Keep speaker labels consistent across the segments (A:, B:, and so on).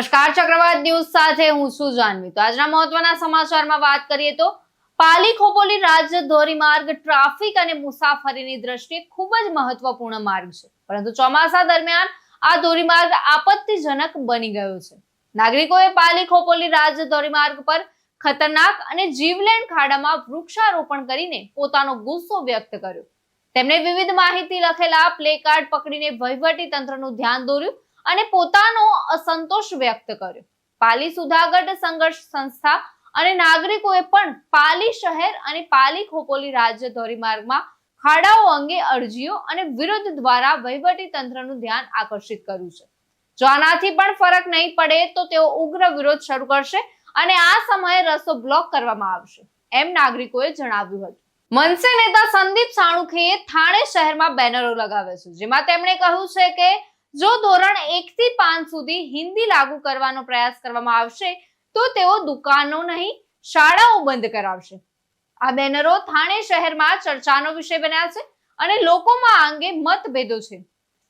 A: નમસ્કાર, ચક્રવાત ન્યૂઝ સાથે હું છું જાનવી. તો આજના મહત્વના સમાચારમાં વાત કરીએ તો પાલી ખોપોલી રાજ્ય ધોરીમાર્ગ ટ્રાફિક અને મુસાફરીની દ્રષ્ટિએ ખૂબ જ મહત્વપૂર્ણ માર્ગ છે. પરંતુ ચોમાસા દરમિયાન આ ધોરીમાર્ગ આપત્તિજનક બની ગયો છે. નાગરિકોએ પાલી ખોપોલી રાજ્ય ધોરીમાર્ગ પર ખતરનાક અને જીવલેણ ખાડામાં વૃક્ષારોપણ કરીને પોતાનો ગુસ્સો વ્યક્ત કર્યો. તેમણે વિવિધ માહિતી લખેલા પ્લે કાર્ડ પકડીને વહીવટી તંત્રનું ધ્યાન દોર્યું. અને પોતાનો અસંતોષ વ્યક્ત કર્યો. પાલી સુધાગઢ સંઘર્ષ સંસ્થા અને નાગરિકોએ પણ પાલી શહેર અને પાલી ખોપોલી રાજ્ય ધોરીમાર્ગમાં ખાડાઓ અંગે અરજીઓ અને વિરોધ દ્વારા વહીવટી તંત્રનું ધ્યાન આકર્ષિત કર્યું છે. જો આનાથી પણ ફરક નહીં પડે તો તેઓ ઉગ્ર વિરોધ શરૂ કરશે અને આ સમયે રસ્તો બ્લોક કરવામાં આવશે, એમ નાગરિકોએ જણાવ્યું હતું. મનસે નેતા સંદીપ સાણુખીએ થાણે શહેરમાં બેનરો લગાવ્યા છે, જેમાં તેમણે કહ્યું છે કે જો ધોરણ એક થી પાંચ સુધી હિન્દી લાગુ કરવાનો પ્રયાસ કરવામાં આવશે, તો તેઓ દુકાનો નહીં, શાળાઓ બંધ કરાવશે. આ બેનરો થાણે શહેરમાં ચર્ચાનો વિષય બન્યા છે અને લોકોમાં આ અંગે મતભેદો છે.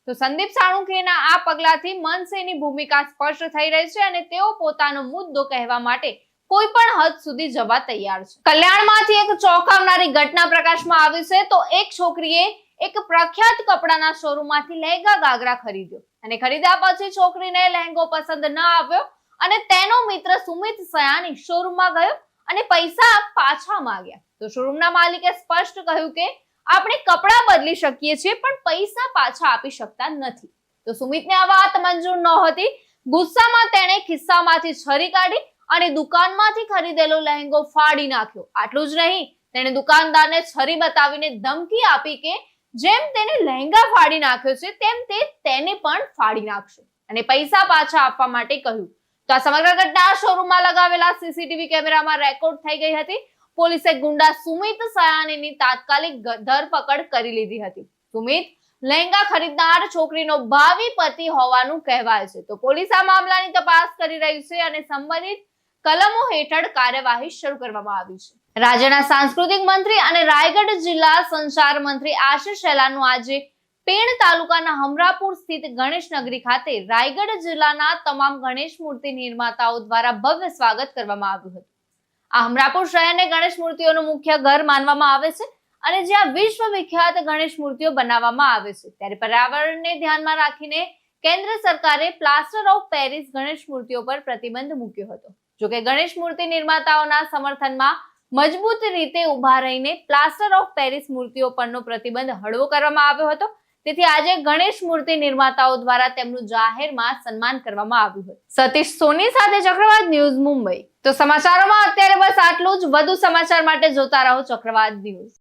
A: તો સંદીપ સાણુખેના આ પગલાથી મનસેની ભૂમિકા સ્પષ્ટ થઈ રહી છે અને તેઓ પોતાનો મુદ્દો કહેવા માટે કોઈ પણ હદ સુધી જવા તૈયાર છે. કલ્યાણમાંથી એક ચોંકાવનારી ઘટના પ્રકાશમાં આવી છે તો એક છોકરીએ એક પ્રખ્યાત કપડાના શોરૂમમાંથી લહેંગા ગાગરા ખરીદ્યો. અને ખરીદ્યા પછી છોકરીને લહેંગો પસંદ ન આવ્યો અને તેનો મિત્ર સુમિત સયાની શોરૂમમાં ગયો અને પૈસા પાછા માંગ્યા. તો શોરૂમના માલિકે સ્પષ્ટ કહ્યું કે, આપણે કપડાં બદલી શકીએ છીએ, પણ પૈસા પાછા આપી શકતા નથી. તો સુમિતને આ વાત મંજૂર નહોતી ગુસ્સામાં તેણે ખિસ્સામાંથી છરી કાઢી અને દુકાનમાંથી ખરીદેલો લહેંગો ફાડી નાખ્યો. આટલું જ નહીં, તેણે દુકાનદારને છરી બતાવીને ધમકી આપી કે જેમ તેને લહેંગા ફાડી નાખ્યો છે, તેમ તે તેને પણ ફાડી નાખશે. અને પૈસા પાછા આપવા માટે કહ્યું. તો આ સમગ્ર ઘટના શોરૂમમાં લગાવેલા સીસીટીવી કેમેરામાં રેકોર્ડ થઈ ગઈ હતી. પોલીસે ગુંડા સુમિત સયાનીની તાત્કાલિક ધરપકડ કરી લીધી હતી. સુમિત લહેંગા ખરીદનાર છોકરીનો ભાવિ પતિ હોવાનું કહેવાય છે. તો પોલીસ આ મામલાની તપાસ કરી રહી છે અને સંબંધિત કલમો હેઠળ કાર્યવાહી શરૂ કરવામાં આવી છે. રાજ્યના સાંસ્કૃતિક મંત્રી અને રાયગઢ જિલ્લા સંચાર મંત્રી આશિષ શેલાનું આજે પેણ તાલુકાના હમરાપુર સ્થિત ગણેશ નગરી ખાતે રાયગઢ જિલ્લાના તમામ ગણેશ મૂર્તિ નિર્માતાઓ દ્વારા ભવ્ય સ્વાગત કરવામાં આવ્યું હતું. આ હમરાપુર શહેરને ગણેશ મૂર્તિઓનું મુખ્ય ઘર માનવામાં આવે છે અને જ્યાં વિશ્વ વિખ્યાત ગણેશ મૂર્તિઓ બનાવવામાં આવે છે. ત્યારે પર્યાવરણને ધ્યાનમાં રાખીને કેન્દ્ર સરકારે પ્લાસ્ટર ઓફ પેરિસ ગણેશ મૂર્તિઓ પર પ્રતિબંધ મૂક્યો હતો. જોકે ગણેશ મૂર્તિ નિર્માતાઓના સમર્થનમાં મજબૂત રીતે ઊભા રહીને પ્લાસ્ટર ઓફ પેરિસ મૂર્તિઓ પરનો પ્રતિબંધ હળવો કરવામાં આવ્યો હતો. તેથી આજે ગણેશ મૂર્તિ નિર્માતાઓ દ્વારા તેમનું જાહેરમાં સન્માન કરવામાં આવ્યું હતું. સતીશ સોની સાથે ચક્રવાત ન્યૂઝ મુંબઈ. તો સમાચારોમાં અત્યારે બસ આટલું જ. વધુ સમાચાર માટે જોતા રહો ચક્રવાત ન્યૂઝ.